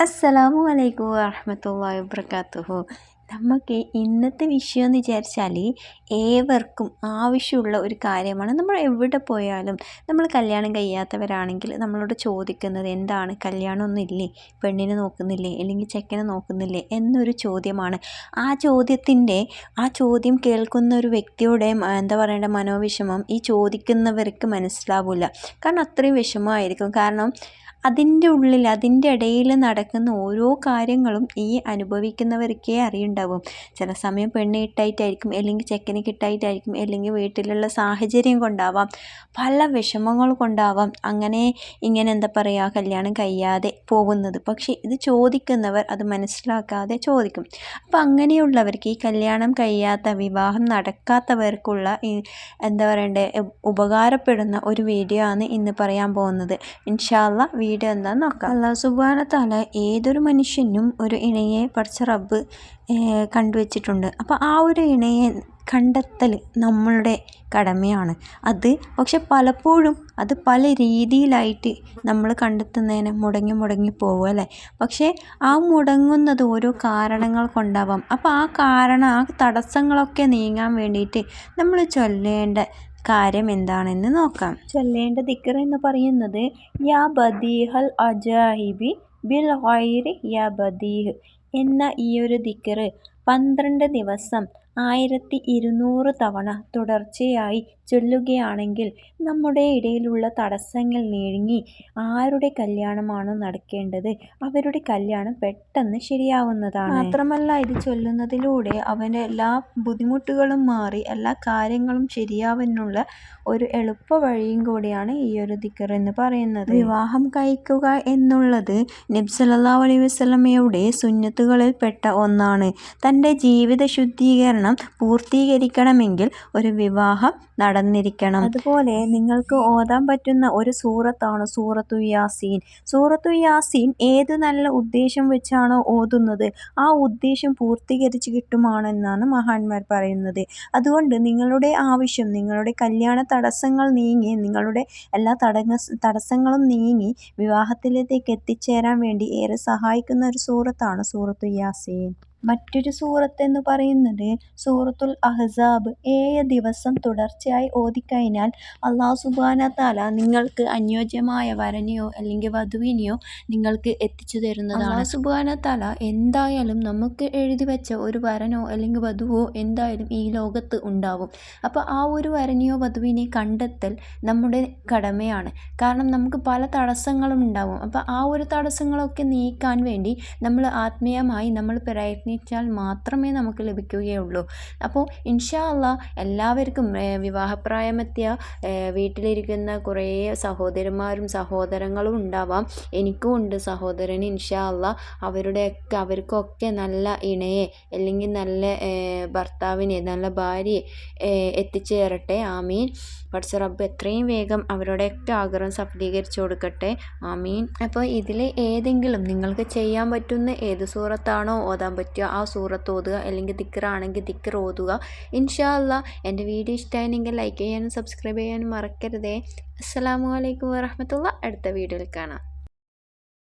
അസ്സലാമു അലൈക്കും വറഹമത്തല്ലാ വബർക്കാത്തുഹു നമുക്ക് ഇന്നത്തെ വിഷയം എന്ന് വിചാരിച്ചാൽ ഏവർക്കും ആവശ്യമുള്ള ഒരു കാര്യമാണ്. നമ്മൾ എവിടെ പോയാലും നമ്മൾ കല്യാണം കഴിയാത്തവരാണെങ്കിൽ നമ്മളോട് ചോദിക്കുന്നത് എന്താണ്? കല്യാണമൊന്നും ഇല്ലേ പെണ്ണിനെ നോക്കുന്നില്ലേ? അല്ലെങ്കിൽ ചെക്കനെ നോക്കുന്നില്ലേ? എന്നൊരു ചോദ്യമാണ്. ആ ചോദ്യത്തിന്റെ ആ ചോദ്യം കേൾക്കുന്ന ഒരു വ്യക്തിയുടെ എന്താ പറയേണ്ട മനോവിഷമം ഈ ചോദിക്കുന്നവർക്ക് മനസ്സിലാവില്ല. കാരണം അത്രയും വിഷമമായിരിക്കും. കാരണം അതിന്റെ ഉള്ളിൽ അതിന്റെ ഇടയിൽ നടക്കുന്ന ഓരോ കാര്യങ്ങളും ഈ അനുഭവിക്കുന്നവർക്കേ അറിയുണ്ടാവും. ചില സമയം പെണ്ണ് കിട്ടായിട്ടായിരിക്കും അല്ലെങ്കിൽ ചെക്കന് കിട്ടായിട്ടായിരിക്കും അല്ലെങ്കിൽ വീട്ടിലുള്ള സാഹചര്യം കൊണ്ടാവാം പല വിഷമങ്ങൾ കൊണ്ടാവാം. അങ്ങനെ ഇങ്ങനെ എന്താ പറയുക കല്യാണം കഴിയാതെ പോകുന്നത്. പക്ഷേ ഇത് ചോദിക്കുന്നവർ അത് മനസ്സിലാക്കാതെ ചോദിക്കും. അപ്പോൾ അങ്ങനെയുള്ളവർക്ക് ഈ കല്യാണം കഴിയാത്ത വിവാഹം നടക്കാത്തവർക്കുള്ള എന്താ പറയണ്ടേ ഉപകാരപ്പെടുന്ന ഒരു വീഡിയോ ആണ് ഇന്ന് പറയാൻ പോകുന്നത്. ഇൻഷാല്ല വീഡിയോ എന്താണെന്ന് നോക്കാം. അള്ളാഹു സുബാന താല ഏതൊരു മനുഷ്യനും ഒരു ഇണയെ പഠിച്ച റബ്ബ് കണ്ടുവച്ചിട്ടുണ്ട്. അപ്പോൾ ആ ഒരു ഇണയെ കണ്ടെത്തൽ നമ്മളുടെ കടമയാണ്. അത് പക്ഷെ പലപ്പോഴും അത് പല രീതിയിലായിട്ട് നമ്മൾ കണ്ടെത്തുന്നതിന് മുടങ്ങി മുടങ്ങി പോകും അല്ലേ? പക്ഷേ ആ മുടങ്ങുന്നത് ഓരോ കാരണങ്ങൾ കൊണ്ടാവാം. അപ്പോൾ ആ കാരണം ആ തടസ്സങ്ങളൊക്കെ നീങ്ങാൻ വേണ്ടിയിട്ട് നമ്മൾ ചൊല്ലേണ്ട കാര്യം എന്താണെന്ന് നോക്കാം. ചൊല്ലേണ്ട ദിക്കർ എന്ന് പറയുന്നത് യാ ബദീഹൽ അജാഹിബി ബിൽ ഹൈർ യാ ബദീഹ് എന്ന ഈ ഒരു ദിക്കർ പന്ത്രണ്ട് ദിവസം ആയിരത്തി ഇരുന്നൂറ് തവണ തുടർച്ചയായി ചൊല്ലുകയാണെങ്കിൽ നമ്മുടെ ഇടയിലുള്ള തടസ്സങ്ങൾ നീങ്ങി ആരുടെ കല്യാണമാണോ നടക്കേണ്ടത്? അവരുടെ കല്യാണം പെട്ടെന്ന് ശരിയാവുന്നതാണ്. മാത്രമല്ല ഇത് ചൊല്ലുന്നതിലൂടെ അവന്റെ എല്ലാ ബുദ്ധിമുട്ടുകളും മാറി എല്ലാ കാര്യങ്ങളും ശരിയാവാനുള്ള ഒരു എളുപ്പ വഴിയും കൂടിയാണ് ഈ ഒരു ദിക്കർ എന്ന് പറയുന്നത്. വിവാഹം കഴിക്കുക എന്നുള്ളത് നബ്സല്ലാ അലൈഹി വസ്ലമയുടെ സുന്നത്തുകളിൽ പെട്ട ഒന്നാണ്. തന്റെ ജീവിത ശുദ്ധീകരണം പൂർത്തീകരിക്കണമെങ്കിൽ ഒരു വിവാഹം നടന്നിരിക്കണം. അതുപോലെ നിങ്ങൾക്ക് ഓതാൻ പറ്റുന്ന ഒരു സൂറത്താണ് സൂറത്തു യാസീൻ. സൂറത്തു യാസീൻ ഏത് നല്ല ഉദ്ദേശം വെച്ചാണോ ഓതുന്നത് ആ ഉദ്ദേശം പൂർത്തീകരിച്ച് കിട്ടുമാണെന്നാണ് മഹാന്മാർ പറയുന്നത്. അതുകൊണ്ട് നിങ്ങളുടെ ആവശ്യം നിങ്ങളുടെ കല്യാണ തടസ്സങ്ങൾ നീങ്ങി നിങ്ങളുടെ എല്ലാ തടങ്ങ തടസ്സങ്ങളും നീങ്ങി വിവാഹത്തിലേക്ക് എത്തിച്ചേരാൻ വേണ്ടി ഏറെ സഹായിക്കുന്ന ഒരു സൂറത്താണ് സൂറത്തു യാസീൻ. മറ്റൊരു സൂറത്ത് എന്ന് പറയുന്നത് സൂറത്തുൽ അഹ്സാബ്. ഏഴ് ദിവസം തുടർച്ചയായി ഓതിക്കഴിഞ്ഞാൽ അള്ളാഹു സുബാന താല നിങ്ങൾക്ക് അനുയോജ്യമായ വരനെയോ അല്ലെങ്കിൽ വധുവിനെയോ നിങ്ങൾക്ക് എത്തിച്ചു തരുന്നതാണ്. അള്ളാഹു സുബാന താല എന്തായാലും നമുക്ക് എഴുതി വെച്ച ഒരു വരനോ അല്ലെങ്കിൽ വധുവോ എന്തായാലും ഈ ലോകത്ത് ഉണ്ടാവും. അപ്പോൾ ആ ഒരു വരനെയോ വധുവിനെ കണ്ടെത്തൽ നമ്മുടെ കടമയാണ്. കാരണം നമുക്ക് പല തടസ്സങ്ങളും ഉണ്ടാവും. അപ്പോൾ ആ ഒരു തടസ്സങ്ങളൊക്കെ നീക്കാൻ വേണ്ടി നമ്മൾ ആത്മീയമായി നമ്മൾ പ്രയത്നം പ്രയത്നിച്ചാൽ മാത്രമേ നമുക്ക് ലഭിക്കുകയുള്ളൂ. അപ്പോൾ ഇൻഷാ അള്ളാ എല്ലാവർക്കും വിവാഹപ്രായമെത്തിയ വീട്ടിലിരിക്കുന്ന കുറേ സഹോദരന്മാരും സഹോദരങ്ങളും ഉണ്ടാവാം. എനിക്കും ഉണ്ട് സഹോദരൻ ഇൻഷാ അള്ളാ അവരുടെയൊക്കെ അവർക്കൊക്കെ നല്ല ഇണയെ അല്ലെങ്കിൽ നല്ല ഭർത്താവിനെ നല്ല ഭാര്യയെ എത്തിച്ചേരട്ടെ. ആമീൻ. പഠിച്ച റബ്ബ് എത്രയും വേഗം അവരുടെയൊക്കെ ആഗ്രഹം സഫലീകരിച്ചു കൊടുക്കട്ടെ. ആമീൻ. അപ്പോൾ ഇതിൽ ഏതെങ്കിലും നിങ്ങൾക്ക് ചെയ്യാൻ പറ്റുന്ന ഏത് സൂറത്താണോ ഓതാൻ പറ്റുക ആ സൂറത്ത് ഓതുക അല്ലെങ്കിൽ ദിക്കറാണെങ്കിൽ ദിക്കർ ഓതുക. ഇൻഷാ അല്ല എന്റെ വീഡിയോ ഇഷ്ടമായിരുന്നെങ്കിൽ ലൈക്ക് ചെയ്യാനും സബ്സ്ക്രൈബ് ചെയ്യാനും മറക്കരുതേ. അസ്സാം വലൈക്കും വാഹമത്തുള്ള അടുത്ത വീഡിയോയിൽ കാണാം.